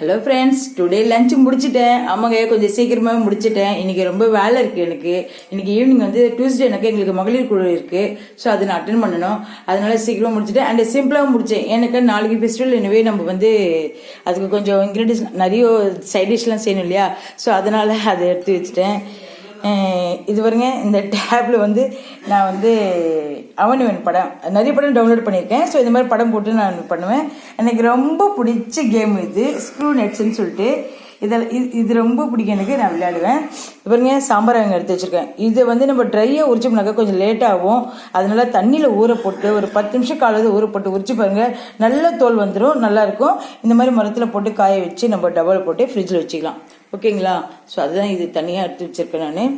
Hello friends today lunch முடிச்சிட்டேன். ஆமாங்க கொஞ்சம் சீக்கிரமாக முடிச்சிட்டேன். இன்றைக்கி ரொம்ப வேலை இருக்குது எனக்கு. இன்றைக்கி ஈவினிங் வந்து டியூஸ்டே எனக்கு எங்களுக்கு மகளிர் குழு இருக்குது ஸோ அதை நான் அட்டன் பண்ணணும். அதனால் சீக்கிரமாக முடிச்சிட்டேன். அண்ட் சிம்பிளாக முடித்தேன் எனக்கு நாளைக்கு ஃபெஸ்டிவல் எனவே நம்ம வந்து அதுக்கு கொஞ்சம் இன்க்ரீடியன்ஸ் நிறைய சைட் டிஷ்லாம் செய்யணும் இல்லையா? ஸோ அதனால் அதை எடுத்து வச்சுட்டேன். இது பாருங்க இந்த டேப்ல வந்து நான் வந்து அவனிவன் படம். நிறைய படம் டவுன்லோட் பண்ணியிருக்கேன். ஸோ இந்த மாதிரி படம் போட்டு நான் பண்ணுவேன். எனக்கு ரொம்ப பிடிச்ச கேம் இது ஸ்க்ரூ நெட்ஸ்ன்னு சொல்லிட்டு. இதில் இது இது ரொம்ப பிடிக்கும் எனக்கு. நான் விளையாடுவேன். இது பாருங்க சாம்பார் அங்கே எடுத்து வச்சுருக்கேன். இதை வந்து நம்ம ட்ரையாக உரிச்சோம்னாக்கா கொஞ்சம் லேட்டாகும் அதனால தண்ணியில் ஊற போட்டு ஒரு பத்து நிமிஷம் காலையில் ஊற போட்டு உரிச்சு பாருங்கள் நல்ல தோல் வந்துடும் நல்லாயிருக்கும் இந்த மாதிரி மரத்தில் போட்டு காய வச்சு நம்ம டபுள் போட்டு ஃப்ரிட்ஜில் வச்சுக்கலாம். ஓகேங்களா? ஸோ அதுதான் இது தனியாக எடுத்து வச்சிருக்கேன் நான்.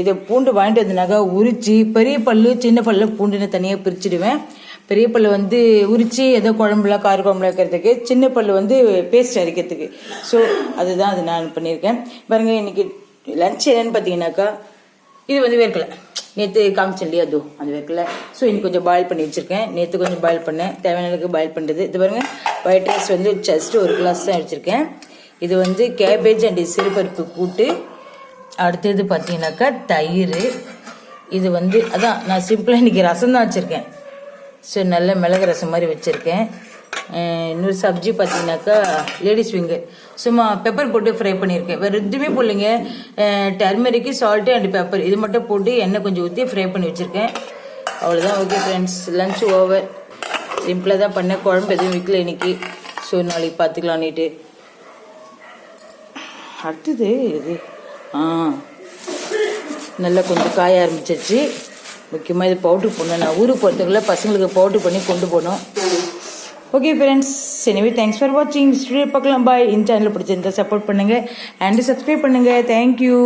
இதை பூண்டு வாங்கிட்டு வந்தனாக்கா உரிச்சு பெரிய பல்லு சின்ன பல்லு பூண்டுன்னு தனியாக பிரிச்சுடுவேன். பெரிய பல்லு வந்து உரிச்சு ஏதோ குழம்புல கார குழம்புல வைக்கிறதுக்கு சின்ன பல்லு வந்து பேஸ்ட் அரைக்கிறதுக்கு. ஸோ அதுதான் அது நான் பண்ணியிருக்கேன். பாருங்க இன்னைக்கு லன்ச் என்னன்னு பார்த்தீங்கன்னாக்கா இது வந்து வேர்க்கலை நேற்று காமிச்சேன் இல்லையா அது அந்த வேர்க்கலை ஸோ இன்னைக்கு கொஞ்சம் பாயில் பண்ணி வச்சிருக்கேன். நேற்று கொஞ்சம் பாயில் பண்ணேன். தேவையான அளவுக்கு பாயில் பண்ணுறது இது பாருங்க ஒயிட் ரைஸ் வந்து ஜஸ்ட் ஒரு கிளாஸ் தான் வச்சுருக்கேன் இது வந்து கேபேஜ் அண்ட் சிறுபருப்பு கூட்டு. அடுத்தது பார்த்தீங்கன்னாக்கா தயிர். இது வந்து அதான் நான் சிம்பிளாக இன்றைக்கி ரசம் தான் வச்சுருக்கேன். ஸோ நல்ல மிளகு ரசம் மாதிரி வச்சுருக்கேன். இன்னொரு சப்ஜி பார்த்தீங்கன்னாக்கா லேடிஸ் ஃபிங்கர் சும்மா பெப்பர் போட்டு ஃப்ரை பண்ணியிருக்கேன். வேறு எதுவுமே போடலைங்க. டர்மெரிக்கு சால்ட்டு அண்ட் பெப்பர் இது மட்டும் போட்டு எண்ணெய் கொஞ்சம் ஊற்றி ஃப்ரை பண்ணி வச்சுருக்கேன். அவ்வளோதான் ஓகே ஃப்ரெண்ட்ஸ் லஞ்ச் ஓவர் சிம்பிளாக தான் பண்ணேன். குழம்பு எதுவும் வைக்கல இன்னைக்கு. ஸோ நாளைக்கு பார்த்துக்கலான்னுட்டு அடுத்தது இது. ஆ. நல்லா கொஞ்சம் காய ஆரம்பிச்சிருச்சு முக்கியமாக இது பவுட்ரு போடணும். நான் ஊருக்கு போகிறதுக்குள்ள பசங்களுக்கு பவுட்ரு பண்ணி கொண்டு போகணும். ஓகே ஃப்ரெண்ட்ஸ் எனவே தேங்க்ஸ் ஃபார் வாட்சிங் ஸ்டூடியோ பார்க்கலாம். பாய் இந்த சேனலில் பிடிச்சிருந்தா சப்போர்ட் பண்ணுங்கள் அண்ட் சப்ஸ்கிரைப் பண்ணுங்கள் தேங்க்யூ